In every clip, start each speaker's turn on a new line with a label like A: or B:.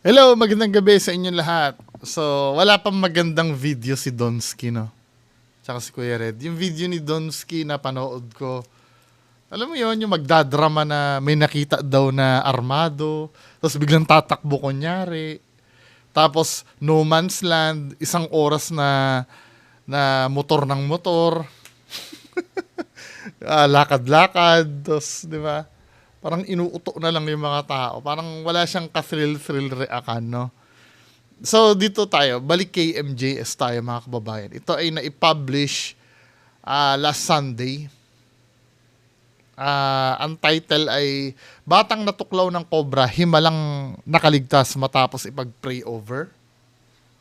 A: Hello, magandang gabi sa inyong lahat. So, wala pang magandang video si Donsky, no? Tsaka si Kuya Red. Yung video ni Donsky na panood ko, alam mo yon yung magdadrama na may nakita daw na armado, tapos biglang tatakbo kunyari. Tapos, no man's land, isang oras na na motor ng motor. Ah, lakad-lakad, tapos, di ba? Parang inuuto na lang yung mga tao. Parang wala siyang ka-thrill-thrill reaction, no? So, dito tayo. Balik kay MJS tayo, mga kababayan. Ito ay na-publish ah, last Sunday. Ah, ang title ay Batang natuklaw ng Cobra, himalang nakaligtas matapos ipag-pray over.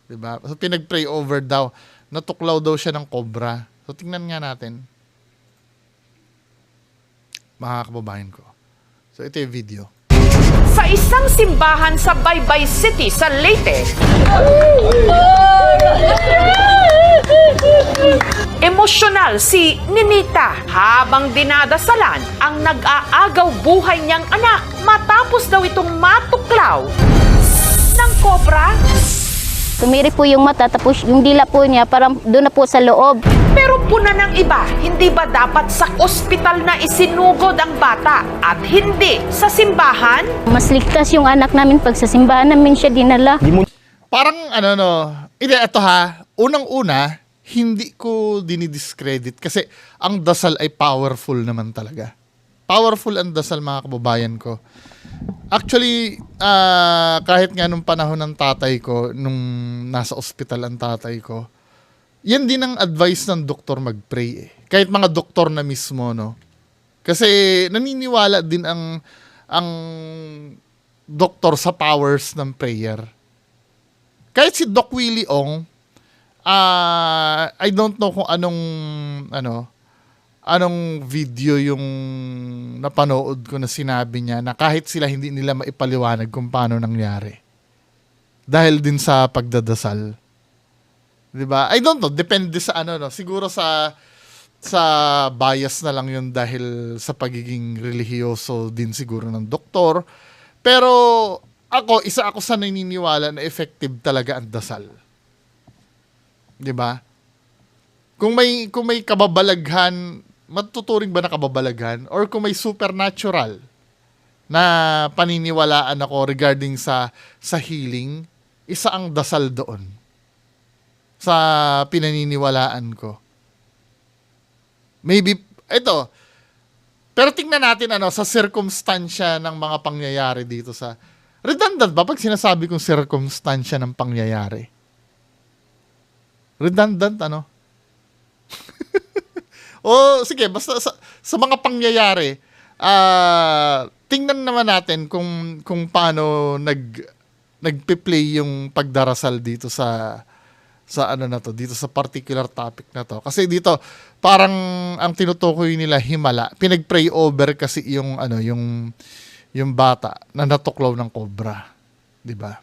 A: 'Di ba? So pinag-pray over daw, natuklaw daw siya ng Cobra. So tingnan nga natin. Mga kababayan ko. So ito yung video.
B: Sa isang simbahan sa Baybay City sa Leyte, emosyonal si Ninita habang dinadasalan ang nag-aagaw buhay niyang anak matapos daw itong matuklaw ng kobra.
C: Tumiri po yung mata, tapos yung dila po niya, parang doon na po sa loob.
B: Pero puna ng iba, hindi ba dapat sa ospital na isinugod ang bata at hindi sa simbahan?
C: Mas ligtas yung anak namin pag sa simbahan namin siya dinala.
A: Parang ano no, hindi, ito ha, unang-una, hindi ko dinidiscredit kasi ang dasal ay powerful naman talaga. Powerful ang dasal mga kababayan ko. Actually, ah, kahit nga nung panahon ng tatay ko, nung nasa ospital ang tatay ko, yan din ang advice ng doktor mag-pray eh. Kahit mga doktor na mismo, no? Kasi naniniwala din ang ang doktor sa powers ng prayer kahit si Doc Willie Ong, ah I don't know kung anong, ano, anong video yung napanood ko na sinabi niya na kahit sila hindi nila maipaliwanag kung paano nangyari. Dahil din sa pagdadasal. 'Di ba? I don't know, depende sa ano no. Siguro sa sa bias na lang yun dahil sa pagiging relihiyoso din siguro ng doktor. Pero ako, isa ako sa naniniwala na effective talaga ang dasal. 'Di ba? Kung may kung may kababalaghan, matuturing ba na kababalaghan or kung may supernatural na paniniwalaan ako regarding sa sa healing, isa ang dasal doon sa pinaniniwalaan ko. Maybe ito. Pero tingnan natin ano sa circumstansya ng mga pangyayari dito sa redundant ba pag sinasabi kong circumstansya ng pangyayari? Redundant ano? o sige, basta sa, sa mga pangyayari, ah tingnan naman natin kung kung paano nag nagpe-play yung pagdarasal dito sa sa ano na to, dito sa particular topic na to. Kasi dito parang ang tinutukoy nila himala. Pinag-pray over kasi yung ano, yung yung bata na natuklaw ng cobra, 'di ba?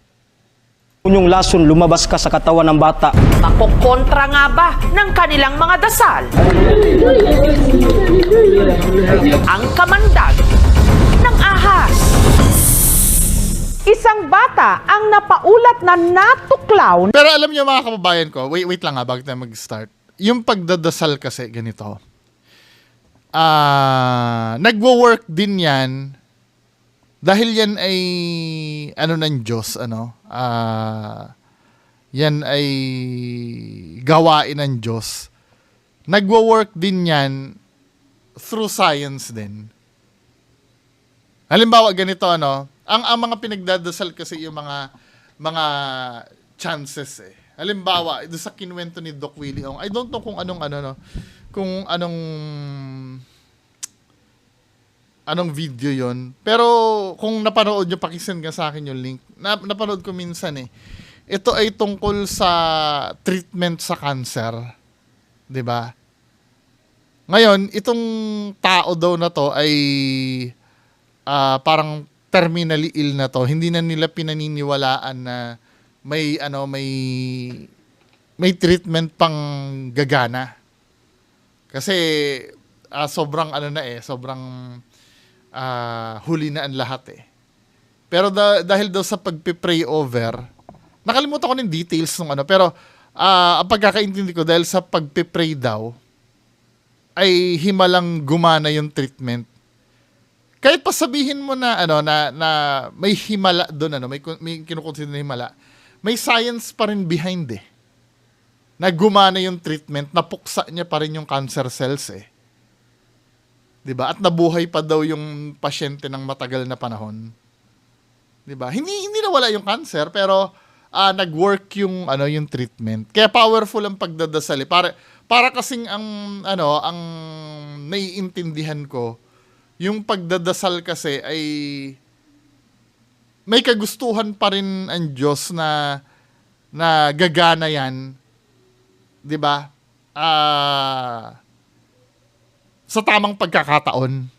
D: Yung lason lumabas ka sa katawan ng bata,
B: Makokontra nga ba ng kanilang mga dasal? Ang kamandag ng ahas. Isang bata ang napaulat na natuklaw
A: Pero alam niyo mga kababayan ko, wait wait lang ha bago tayo mag-start. Yung pagdadasal kasi ganito. Ah, nagwo-work din 'yan dahil yan ay ano ng Diyos, ano? Ah, yan ay gawain ng Diyos. Nagwo-work din yan through science din. Halimbawa ganito ano, ang ang mga pinagdadasal kasi yung mga mga chances eh. Halimbawa, doon sa kinwento ni Doc Willie Ong, I don't know kung anong ano no, kung anong anong video yon Pero kung napanood nyo, pakisend nga sa akin yung link. Na, napanood ko minsan eh. Ito ay tungkol sa treatment sa cancer. ba? Ngayon, itong tao daw na to ay ah, parang terminally ill na to. Hindi na nila pinaniniwalaan na may ano may may treatment pang gagana. Kasi ah, sobrang ano na eh, sobrang ah, huli na ang lahat eh. Pero da- dahil daw sa pagpe-pray over, nakalimutan ko ng details ng ano, pero ah, ang pagkakaintindi ko dahil sa pagpe-pray daw, ay himalang gumana yung treatment. Kahit pa sabihin mo na ano na na may himala doon ano, may may kinukonsider na himala, may science pa rin behind eh. Na gumana yung treatment, napuksa niya pa rin yung cancer cells eh. 'Di ba? At nabuhay pa daw yung pasyente ng matagal na panahon. 'Di ba? Hindi hindi nawala yung cancer pero ah, nag-work yung ano yung treatment. Kaya powerful ang pagdadasal. eh. Para para kasing ang ano ang naiintindihan ko yung pagdadasal kasi ay may kagustuhan pa rin ang Diyos na na gagana yan. 'Di ba? Ah sa tamang pagkakataon.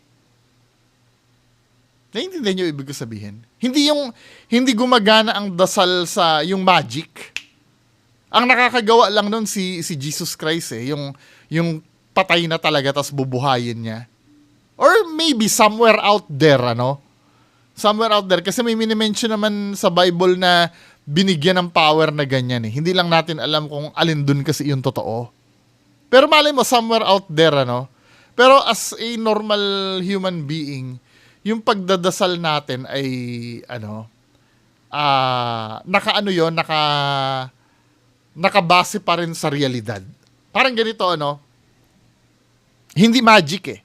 A: Naiintindihan niyo ibig ko sabihin? Hindi yung hindi gumagana ang dasal sa yung magic. Ang nakakagawa lang nun si si Jesus Christ eh, yung yung patay na talaga tapos bubuhayin niya. Or maybe somewhere out there ano. Somewhere out there kasi may minimension naman sa Bible na binigyan ng power na ganyan eh. Hindi lang natin alam kung alin dun kasi yung totoo. Pero malay mo, somewhere out there, ano? Pero as a normal human being, yung pagdadasal natin ay, ano, ah, naka ano yon naka, nakabase pa rin sa realidad. Parang ganito, ano, hindi magic eh.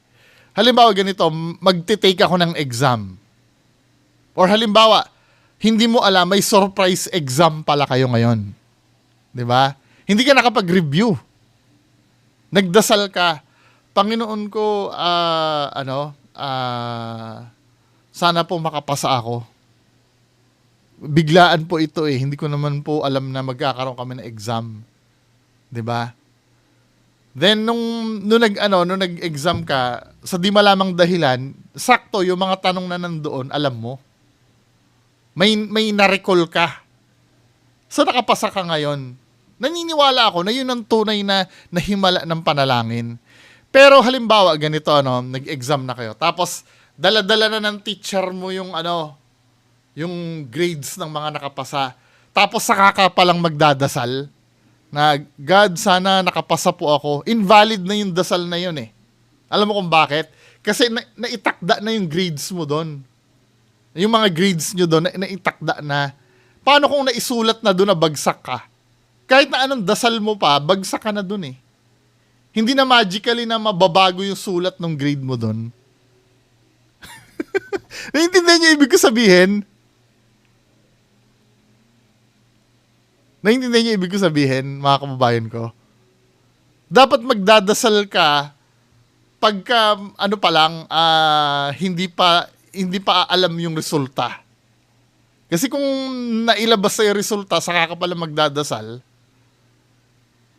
A: Halimbawa ganito, magte-take ako ng exam. Or halimbawa, hindi mo alam, may surprise exam pala kayo ngayon. 'Di ba? Hindi ka nakapag-review. Nagdasal ka, Panginoon ko, ah, ano, ah, sana po makapasa ako. Biglaan po ito eh. Hindi ko naman po alam na magkakaroon kami ng exam. 'Di ba? Then nung nung nag ano, nung nag-exam ka, sa di malamang dahilan, sakto yung mga tanong na nandoon, alam mo. May may na-recall ka. So nakapasa ka ngayon. Naniniwala ako na yun ang tunay na nahimala ng panalangin. Pero halimbawa ganito ano, nag-exam na kayo. Tapos dala-dala na ng teacher mo yung ano, yung grades ng mga nakapasa. Tapos saka ka palang magdadasal na God sana nakapasa po ako. Invalid na yung dasal na yun eh. Alam mo kung bakit? Kasi na, naitakda na yung grades mo doon. Yung mga grades nyo doon, na, naitakda na. Paano kung naisulat na doon na bagsak ka? Kahit na anong dasal mo pa, bagsak ka na doon eh. Hindi na magically na mababago yung sulat ng grade mo doon. Naiintindihan niyo ibig ko sabihin? Naiintindihan niyo ibig ko sabihin, mga kababayan ko? Dapat magdadasal ka pagka ano pa lang ah, hindi pa hindi pa alam yung resulta. Kasi kung nailabas sa resulta saka ka pala magdadasal,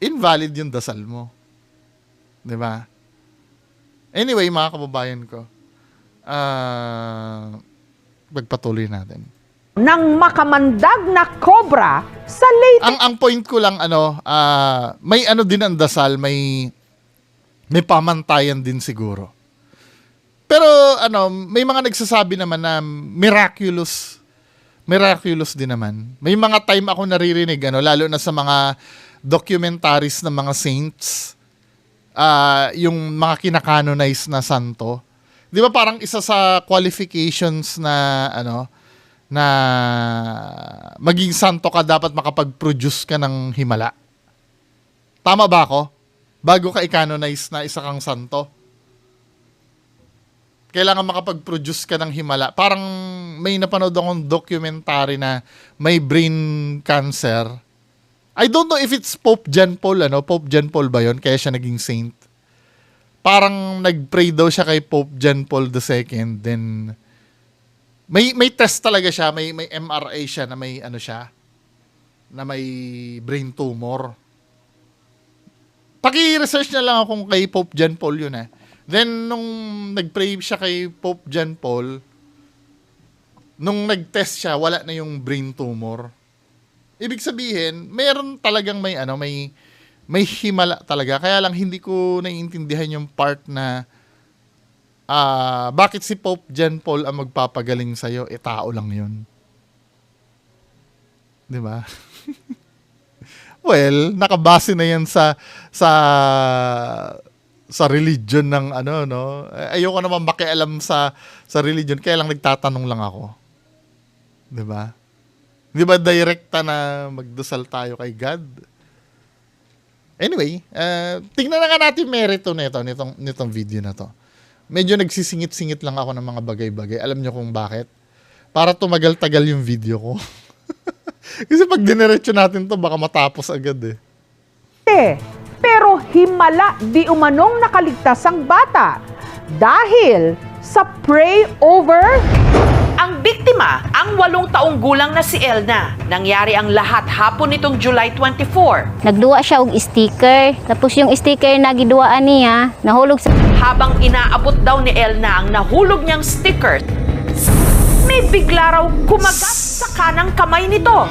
A: invalid yung dasal mo. 'Di ba? Anyway, mga kababayan ko, ah magpatuloy natin.
B: Nang makamandag na cobra sa latest
A: ang ang point ko lang ano, ah, may ano din ang dasal, may may pamantayan din siguro. Pero ano, may mga nagsasabi naman na miraculous miraculous din naman. May mga time ako naririnig ano, lalo na sa mga documentaries ng mga saints, ah, yung mga kinakanonize na santo. 'Di ba parang isa sa qualifications na ano, na maging santo ka dapat makapag-produce ka ng himala. Tama ba ako? Bago ka i-canonize na isa kang santo. Kailangan makapag-produce ka ng himala. Parang may napanood akong documentary na may brain cancer. I don't know if it's Pope John Paul, ano? Pope John Paul ba yon Kaya siya naging saint. Parang nag-pray daw siya kay Pope John Paul II. Then, may may test talaga siya, may may MRI siya na may ano siya na may brain tumor. Paki-research na lang ako kay Pope John Paul yun eh. Then nung nag-pray siya kay Pope John Paul, nung nag-test siya, wala na yung brain tumor. Ibig sabihin, meron talagang may ano, may may himala talaga. Kaya lang hindi ko naiintindihan yung part na ah, bakit si Pope John Paul ang magpapagaling sa'yo? Eh, tao lang yun. Di ba? well, nakabase na yan sa sa sa religion ng ano no. Eh, Ayoko naman makialam sa sa religion kaya lang nagtatanong lang ako. 'Di ba? 'Di ba direkta na magdasal tayo kay God? Anyway, uh, tingnan na nga natin merito nito nitong nitong video na to. Medyo nagsisingit-singit lang ako ng mga bagay-bagay. Alam niyo kung bakit? Para tumagal-tagal yung video ko. Kasi pag dinerecho natin to, baka matapos agad eh.
B: Eh, pero himala di umanong nakaligtas ang bata dahil sa pray over ang biktima, ang walong taong gulang na si Elna. Nangyari ang lahat hapon nitong July 24.
C: Nagduwa siya og sticker. Tapos yung sticker na giduwaan niya, nahulog sa
B: Habang inaabot daw ni Elna ang nahulog niyang sticker, may bigla raw kumagat sa kanang kamay nito.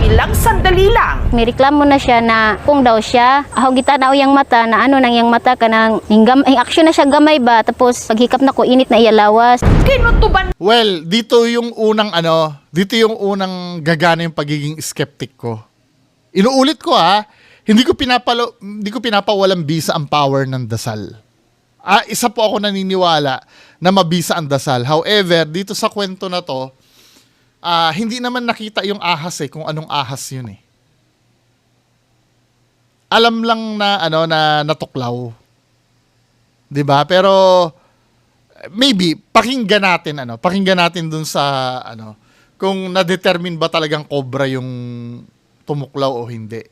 B: Ilang sandali lang,
C: may reklamo na siya na kung daw siya ahaw gitanaw yang mata na ano nang yang mata kanang hinggam ay action na siya gamay ba tapos paghikap na ko init na iya lawas
B: kinutuban
A: Well, dito yung unang ano, dito yung unang gagana yung pagiging skeptic ko. Inuulit ko ha, hindi ko pinapalo, hindi ko pinapawalang bisa ang power ng dasal. Ah, isa po ako naniniwala na mabisa ang dasal. However, dito sa kwento na to, ah, hindi naman nakita yung ahas eh, kung anong ahas yun eh. Alam lang na ano na natuklaw. 'Di ba? Pero maybe pakinggan natin ano, pakinggan natin dun sa ano kung na-determine ba talagang cobra yung tumuklaw o hindi.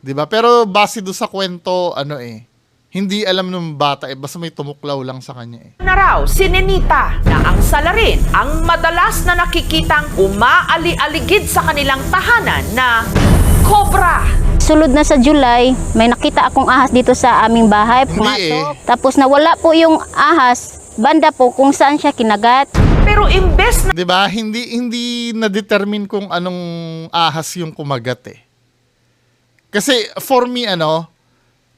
A: 'Di ba? Pero base do sa kwento ano eh, hindi alam ng bata eh basta may tumuklaw lang sa kanya eh.
B: na raw si Nenita na ang salarin ang madalas na nakikitang umaali-aligid sa kanilang tahanan na cobra.
C: sulod na sa July may nakita akong ahas dito sa aming bahay
A: Hindi
C: pumasok tapos nawala po yung ahas banda po kung saan siya kinagat
B: Pero imbes na
A: 'Di ba? Hindi hindi na-determine kung anong ahas yung kumagat eh. Kasi for me ano,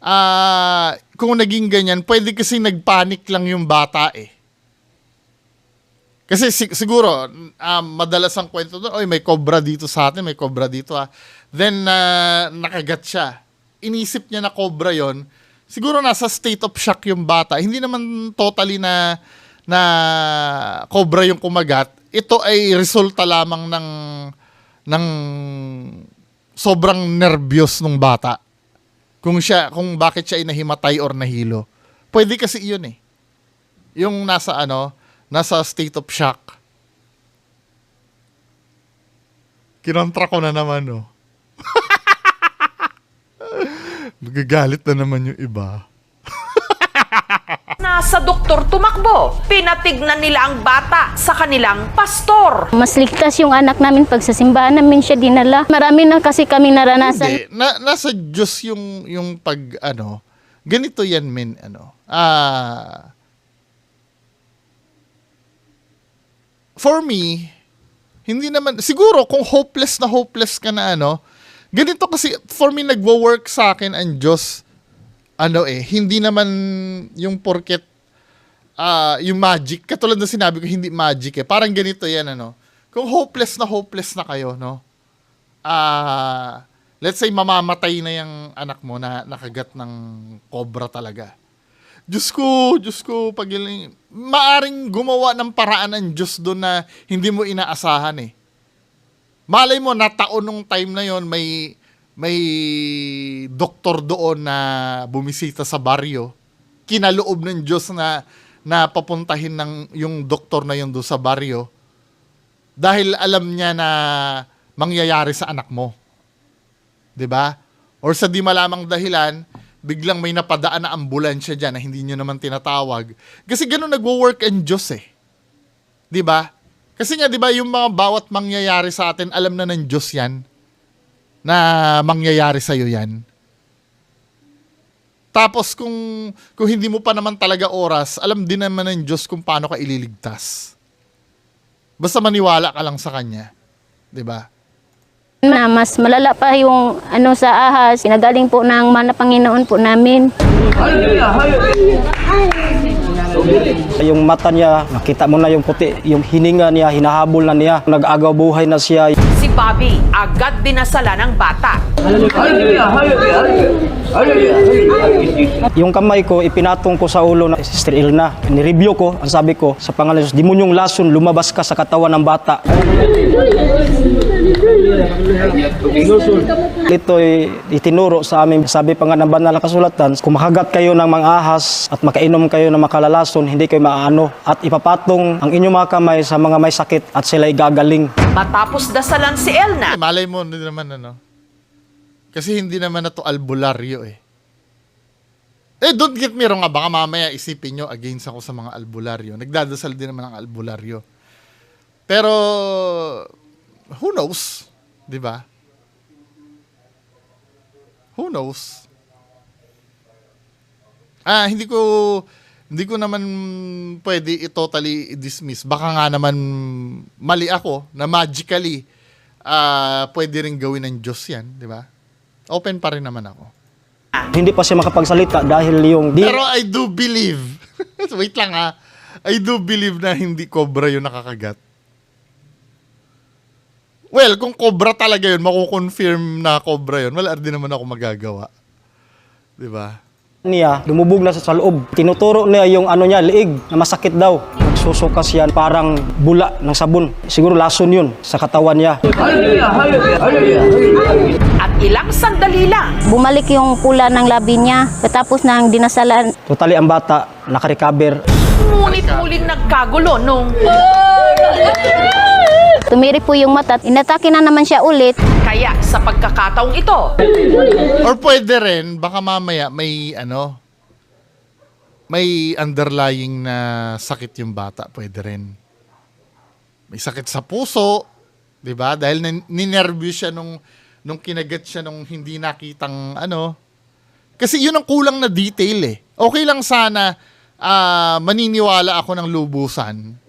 A: ah kung naging ganyan, pwede kasi nagpanic lang yung bata eh. Kasi si- siguro, um, madalas ang kwento doon, oy, may cobra dito sa atin, may cobra dito ah. Then, na nakagat siya. Inisip niya na cobra yon Siguro nasa state of shock yung bata. Hindi naman totally na na cobra yung kumagat. Ito ay resulta lamang ng ng sobrang nervyos ng bata. Kung siya, kung bakit siya ay nahimatay or nahilo. Pwede kasi yun eh. Yung nasa ano, nasa state of shock. Kinontra ko na naman, no. Magagalit na naman yung iba.
B: Na sa doktor tumakbo, pinatignan nila ang bata sa kanilang pastor.
C: mas ligtas yung anak namin. Pag sa simbahan namin siya dinala. Marami na kasi kami naranasan.
A: Hindi, na, nasa Diyos yung, yung pag, ano, ganito yan, men, ano, ah, for me, hindi naman, siguro kung hopeless na hopeless ka na, ano, ganito kasi, for me, nagwo-work sa akin ang Diyos, ano eh, hindi naman yung porket, ah, yung magic, katulad na sinabi ko, hindi magic eh, parang ganito yan, ano, kung hopeless na hopeless na kayo, no, ah, let's say mamamatay na yung anak mo na nakagat ng cobra talaga. Diyos ko, Diyos ko, pag iling- maaring gumawa ng paraan ang Diyos doon na hindi mo inaasahan eh. Malay mo, nataon nung time na yon may may doktor doon na bumisita sa baryo. Kinaloob ng Diyos na na papuntahin ng yung doktor na yun doon sa baryo dahil alam niya na mangyayari sa anak mo. 'Di ba? Or sa di malamang dahilan, biglang may napadaan na ambulansya diyan na hindi niyo naman tinatawag. Kasi ganun nagwo-work ang Diyos eh. 'Di ba? Kasi nga 'di ba yung mga bawat mangyayari sa atin, alam na ng Diyos 'yan na mangyayari sa iyo 'yan. Tapos kung kung hindi mo pa naman talaga oras, alam din naman ng Diyos kung paano ka ililigtas. Basta maniwala ka lang sa kanya. 'Di ba?
C: na mas malala pa yung ano sa ahas pinagaling po ng mana Panginoon po namin
D: Yung mata niya, nakita mo na yung puti, yung hininga niya, hinahabol na niya, nag-agaw buhay na siya.
B: Bobby agad dinasala ng bata.
D: Yung kamay ko, ipinatong ko sa ulo ng Sister Ilna. Ni-review ko, ang sabi ko, sa pangalan ng demonyong lason, lumabas ka sa katawan ng bata. Ito ay itinuro sa amin. Sabi pa nga ng banal na kasulatan, kung makagat kayo ng mga ahas at makainom kayo ng makalalason, hindi kayo maaano. At ipapatong ang inyong mga kamay sa mga may sakit at sila'y gagaling.
B: Matapos dasalan si Elna,
A: Malay mo hindi naman ano. Kasi hindi naman na to albularyo eh. Eh, don't get me wrong nga. Baka mamaya isipin nyo against ako sa mga albularyo. Nagdadasal din naman ang albularyo. Pero, who knows? Di ba? Who knows? Ah, hindi ko hindi ko naman pwede i-totally dismiss. Baka nga naman mali ako na magically ah pwede rin gawin ng Diyos 'yan, di ba? Open pa rin naman ako.
D: Hindi pa siya makapagsalita dahil yung di
A: Pero I do believe. Wait lang ha. I do believe na hindi cobra yung nakakagat. Well, kung cobra talaga yun, makukonfirm na cobra yun, wala din naman ako magagawa. Di ba?
D: niya, lumubog na sa, sa loob. Tinuturo niya yung ano niya, liig, na masakit daw. Nagsusukas yan, parang bula ng sabon. Siguro lason yun sa katawan niya.
B: at ilang sandali lang,
C: Bumalik yung pula ng labi niya. Katapos ng dinasalan,
D: Totally ang bata, nakarecover.
B: ngunit muling nagkagulo nung
C: tumiri po yung mata. Inatake na naman siya ulit.
B: kaya sa pagkakataong ito,
A: Or pwede rin, baka mamaya may ano, may underlying na sakit yung bata, pwede rin. May sakit sa puso, 'di ba? Dahil nin- siya nung nung kinagat siya nung hindi nakitang ano. Kasi yun ang kulang na detail eh. Okay lang sana ah, maniniwala ako ng lubusan.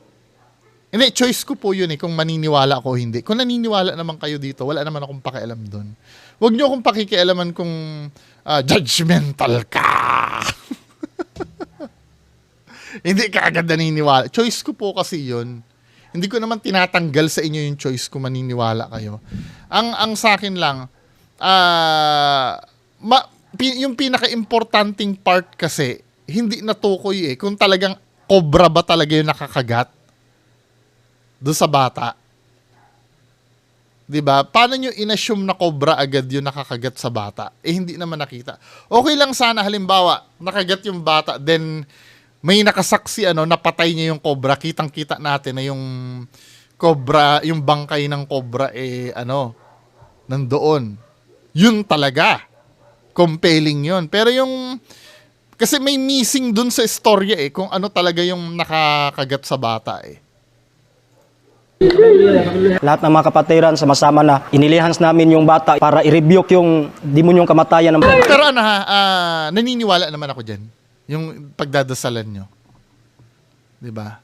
A: Hindi, choice ko po yun eh, kung maniniwala ako o hindi. Kung naniniwala naman kayo dito, wala naman akong pakialam doon. Huwag niyo akong pakikialaman kung ah, judgmental ka. hindi ka agad naniniwala. Choice ko po kasi yun. Hindi ko naman tinatanggal sa inyo yung choice kung maniniwala kayo. Ang ang sa akin lang, ah, ma- pi- yung pinaka-importanting part kasi, hindi natukoy eh, kung talagang cobra ba talaga yung nakakagat doon sa bata. 'Di ba? Paano nyo inassume na cobra agad yung nakakagat sa bata? Eh hindi naman nakita. Okay lang sana halimbawa, nakagat yung bata then may nakasaksi ano, napatay niya yung cobra. Kitang-kita natin na yung cobra, yung bangkay ng cobra eh ano, nandoon. Yun talaga. Compelling yun. Pero yung kasi may missing dun sa istorya eh kung ano talaga yung nakakagat sa bata eh.
D: Lahat ng mga kapatiran, sama-sama na inilihans namin yung bata para i-rebuke yung demonyong kamatayan ng.
A: Pero ano ha, ah, naniniwala naman ako dyan. Yung pagdadasalan nyo. ba?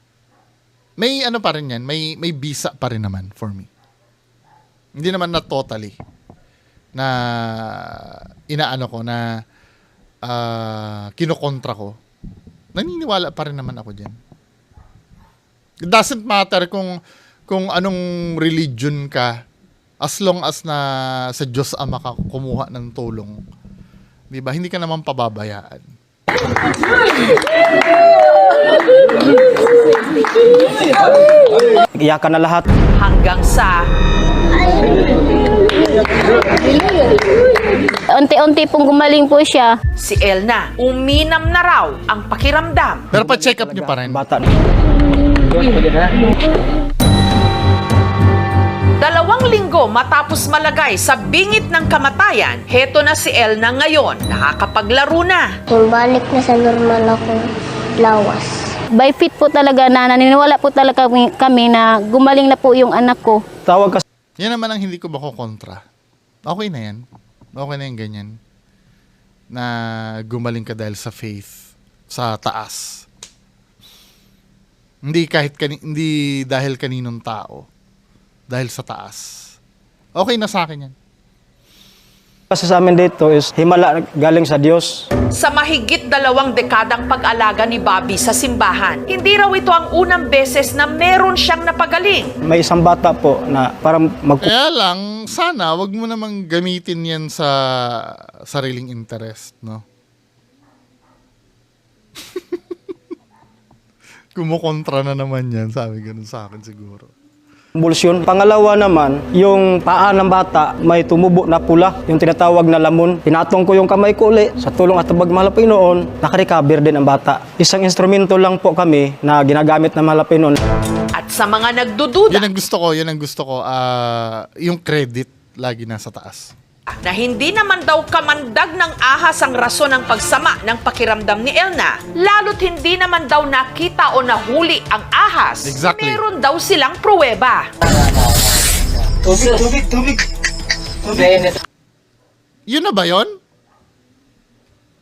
A: May ano pa rin yan, may, may bisa pa rin naman for me. Hindi naman na totally na inaano ko na ah, kinokontra ko. Naniniwala pa rin naman ako dyan. It doesn't matter kung kung anong religion ka as long as na sa Diyos Ama ka kumuha ng tulong. 'Di ba? Hindi ka naman pababayaan.
D: Iyakan na lahat.
B: hanggang sa
C: Unti-unti pong gumaling po siya.
B: si Elna uminam na raw ang pakiramdam.
A: Pero pa-check up niyo pa rin.
D: Bata.
B: Dalawang linggo matapos malagay sa bingit ng kamatayan, heto na si Elna ngayon, nakakapaglaro na.
E: Kung balik na sa normal akong lawas.
C: By fit po talaga na naniniwala po talaga kami, kami na gumaling na po yung anak ko.
D: Tawag ka
A: Yan naman ang hindi ko makokontra. Okay na yan. Okay na yung ganyan. Na gumaling ka dahil sa faith. Sa taas. Hindi kahit kani- hindi dahil kaninong tao. Dahil sa taas. Okay na sa akin yan.
D: Kasi sa amin dito is himala galing sa Diyos.
B: Sa mahigit dalawang dekadang pag-alaga ni Bobby sa simbahan, hindi raw ito ang unang beses na meron siyang napagaling.
D: May isang bata po na parang mag
A: Kaya lang, sana wag mo namang gamitin yan sa sariling interest, no? Kumukontra na naman yan, sabi ganun sa akin siguro.
D: Convulsion. Pangalawa naman, yung paa ng bata may tumubo na pula, yung tinatawag na lamon. Pinatong ko yung kamay ko uli sa tulong at tabag malapinoon, nakarecover din ang bata. Isang instrumento lang po kami na ginagamit ng malapinoon.
B: At sa mga nagdududa
A: Yan ang gusto ko, yan ang gusto ko. ah yung credit lagi nasa taas.
B: Na hindi naman daw kamandag ng ahas ang rason ng pagsama ng pakiramdam ni Elna, lalo't hindi naman daw nakita o nahuli ang ahas,
A: Exactly.
B: meron daw silang pruweba.
A: Yun na ba yon?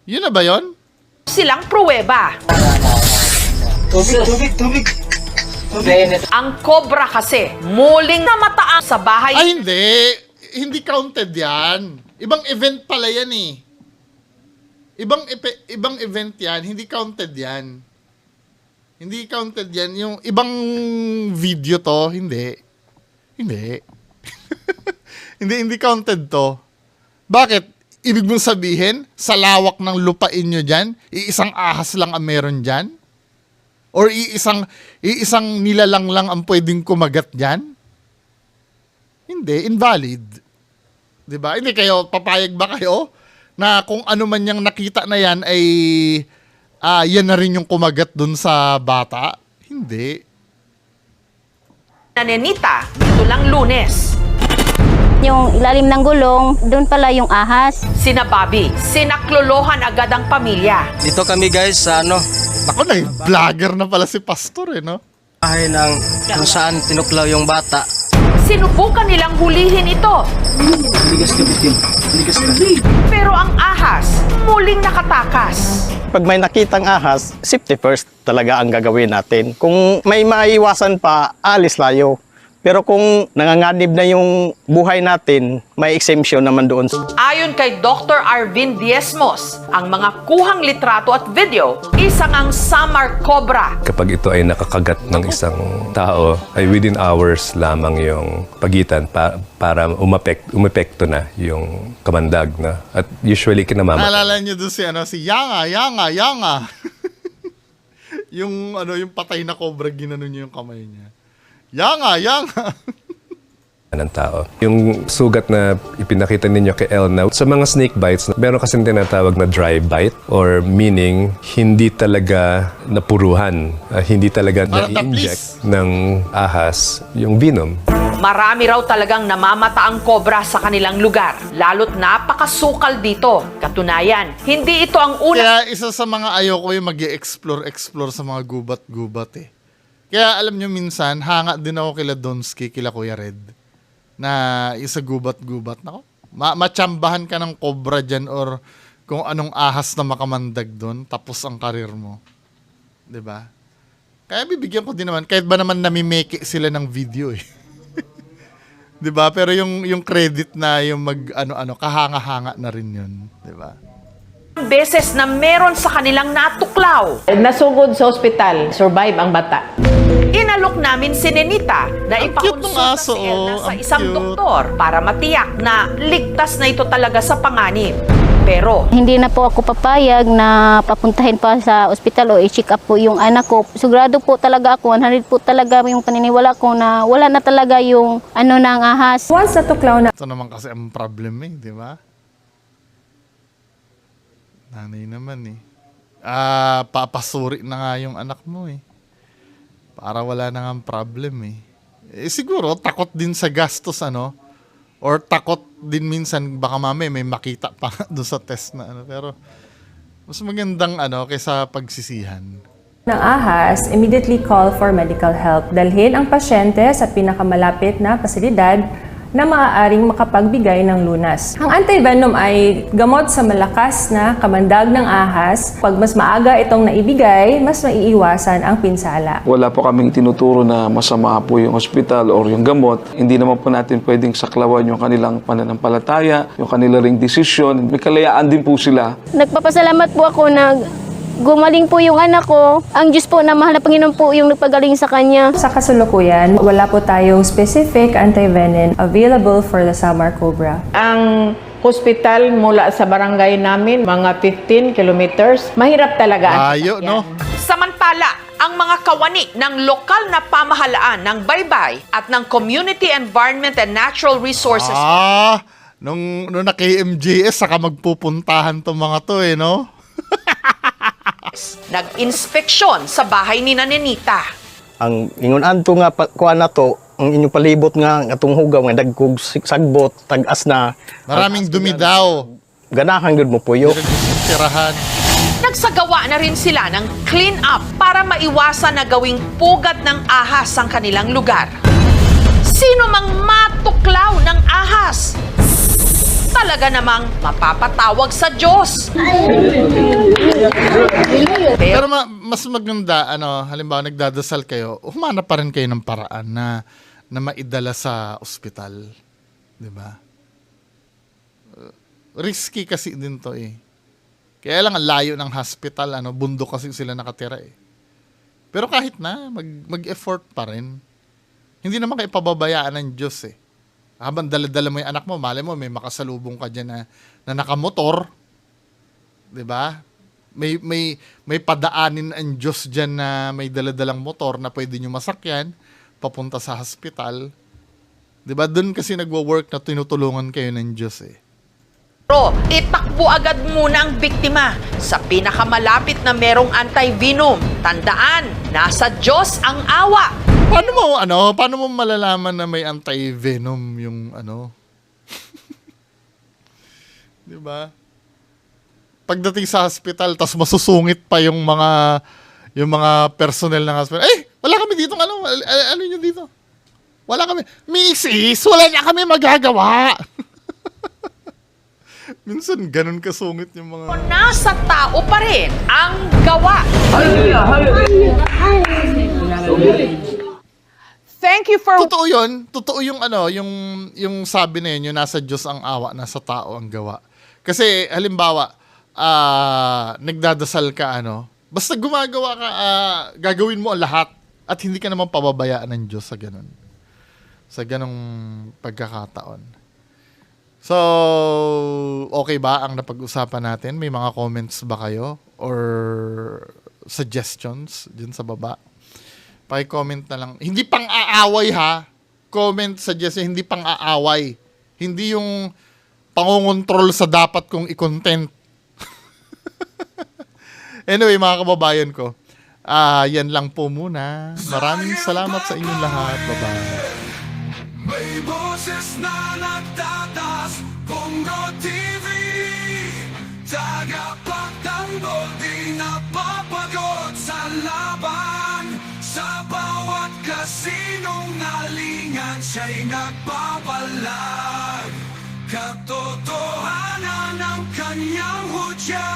A: Yun na ba yon?
B: Silang pruweba. Ang cobra kasi, muling namataang sa bahay
A: Ay, hindi. Hindi counted yan. Ibang event pala yan eh. Ibang, epe- ibang event yan. Hindi counted yan. Hindi counted yan. Yung ibang video to, hindi. Hindi. hindi, hindi counted to. Bakit? Ibig mong sabihin, sa lawak ng lupain nyo dyan, iisang ahas lang ang meron dyan? Or iisang, iisang nilalang lang ang pwedeng kumagat dyan? Hindi, invalid. 'Di ba? Hindi kayo papayag ba kayo na kung ano man yung nakita na yan ay ah yan na rin yung kumagat dun sa bata? Hindi.
B: na Nenita nito lang lunes.
C: Yung ilalim ng gulong, doon pala yung ahas.
B: Sina Bobby, sinaklolohan agad ang pamilya.
D: Dito kami guys sa ano,
A: Ako na, vlogger na pala si Pastor eh, no?
D: bahay ng kung saan tinuklaw yung bata.
B: Sinubukan nilang hulihin ito. Pero ang ahas, muling nakatakas.
F: Pag may nakitang ahas, safety first talaga ang gagawin natin. Kung may maiwasan pa, alis layo. Pero kung nanganganib na yung buhay natin, may exemption naman doon.
B: Ayon kay Dr. Arvin Diezmos, ang mga kuhang litrato at video, isang ang Samar Cobra.
G: kapag ito ay nakakagat ng isang tao, ay within hours lamang yung pagitan pa, para umapek, umepekto na yung kamandag. Na? At usually kinamamatay.
A: Naalala niyo doon si ano si Yanga, Yanga, Yanga. yung ano yung patay na cobra ginano niya yung kamay niya. Yanga, Yanga.
G: ng tao. Yung sugat na ipinakita ninyo kay Elna, sa mga snake bites, meron kasing tinatawag na dry bite or meaning hindi talaga napuruhan, ah, hindi talaga na-inject ng ahas yung venom.
B: Marami raw talagang namamata ang cobra sa kanilang lugar, lalo't napakasukal dito. Katunayan, hindi ito ang una
A: Kaya isa sa mga ayoko yung mag explore explore sa mga gubat-gubat eh. Kaya alam nyo minsan, hanga din ako kila Donsky, kila Kuya Red. Na isa gubat-gubat. Nako, ma matsambahan ka ng cobra dyan or kung anong ahas na makamandag doon, tapos ang karir mo. ba? Kaya bibigyan ko din naman, kahit ba naman namimeke sila ng video eh. 'Di ba? Pero yung yung credit na yung mag ano-ano kahanga-hanga na rin 'yun, 'di ba?
B: Beses na meron sa kanilang natuklaw.
H: Nasugod sa ospital, survive ang bata.
B: Inalok namin si Nenita na
A: Ang cute ng
B: ipakonsulta
A: aso,
B: si Elna
A: oh.
B: sa
A: Ang
B: isang
A: cute.
B: doktor para matiyak na ligtas na ito talaga sa panganib. Pero
C: Hindi na po ako papayag na papuntahin pa sa ospital o i-check up po yung anak ko. Sigurado po talaga ako, 100 po talaga yung paniniwala ko na wala na talaga yung ano ng ahas.
H: Once natuklaw na
A: Ito naman kasi ang problem eh, di ba? Nanay naman eh. Ah, papasuri na nga yung anak mo eh. Para wala na nga problem eh. Eh siguro, takot din sa gastos ano. Or takot din minsan, baka mamaya may makita pa doon sa test na ano. Pero, mas magandang ano, kaysa pagsisihan.
H: ng ahas, immediately call for medical help. Dalhin ang pasyente sa pinakamalapit na pasilidad na maaaring makapagbigay ng lunas. Ang antivenom ay gamot sa malakas na kamandag ng ahas. Pag mas maaga itong naibigay, mas maiiwasan ang pinsala.
I: Wala po kaming tinuturo na masama po yung hospital or yung gamot. Hindi naman po natin pwedeng saklawan yung kanilang pananampalataya, yung kanila ring desisyon. May kalayaan din po sila.
C: Nagpapasalamat po ako na gumaling po yung anak ko. Ang Diyos po na mahal na Panginoon po yung nagpagaling sa kanya.
H: Sa kasalukuyan, wala po tayong specific antivenin available for the Samar Cobra.
B: Ang hospital mula sa barangay namin, mga 15 kilometers, mahirap talaga. sasakyan.
A: no?
B: Samantala, ang mga kawani ng lokal na pamahalaan ng Baybay at ng Community Environment and Natural Resources
A: Ah, nung, nung naka-MJS, saka magpupuntahan tong mga to eh, no?
B: Nag-inspeksyon sa bahay ni Nanenita.
F: Ang ingon anto nga pa, kuha na to, ang inyong palibot nga atong hugaw nga dagkog sagbot tag-as na
A: Maraming dumi daw.
F: ganahan gud mo puyo.
A: Tirahan.
B: Nagsagawa na rin sila ng clean up para maiwasan na gawing pugat ng ahas ang kanilang lugar. Sino mang matuklaw ng ahas, talaga namang mapapatawag sa Diyos.
A: Pero ma- mas maganda, ano, halimbawa nagdadasal kayo, humanap pa rin kayo ng paraan na na maidala sa ospital. 'Di ba? Uh, risky kasi din to eh. Kaya lang ang layo ng hospital, ano, bundok kasi sila nakatira eh. Pero kahit na, mag, mag-effort pa rin. Hindi naman kayo pababayaan ng Diyos eh. Habang dala-dala mo yung anak mo, mali mo, may makasalubong ka dyan na, na nakamotor. 'di ba? May may may padaanin ang Diyos diyan na may daladalang motor na pwede nyo masakyan papunta sa hospital. 'Di ba? Doon kasi nagwo-work na tinutulungan kayo ng Diyos eh.
B: Pero itakbo agad muna ang biktima sa pinakamalapit na merong anti-venom. Tandaan, nasa Diyos ang awa.
A: Paano mo ano, paano mo malalaman na may anti-venom yung ano? 'Di ba? Pagdating sa hospital, tas masusungit pa yung mga yung mga personnel ng hospital. Eh, wala kami dito ano, ano yun dito? Wala kami. Mrs., wala na kami magagawa. Minsan ganun kasungit yung mga
B: Nasa tao pa rin ang gawa. Thank you for
A: Totoo 'yun. Totoo yung ano, yung yung sabi na yun, yung nasa Diyos ang awa, nasa tao ang gawa. Kasi halimbawa, ah nagdadasal ka ano, basta gumagawa ka, ah, gagawin mo ang lahat at hindi ka naman pababayaan ng Diyos sa ganun. Sa ganung pagkakataon. So, okay ba ang napag-usapan natin? May mga comments ba kayo or suggestions dun sa baba? Paki-comment na lang. Hindi pang aaway ha. Comment, suggestion, hindi pang aaway. Hindi yung pangongontrol sa dapat kong i-content. anyway, mga kababayan ko, ah yan lang po muna. Maraming salamat sa inyong lahat. Bye-bye.
J: May boses na nagpapalag Katotohanan ng kanyang hudya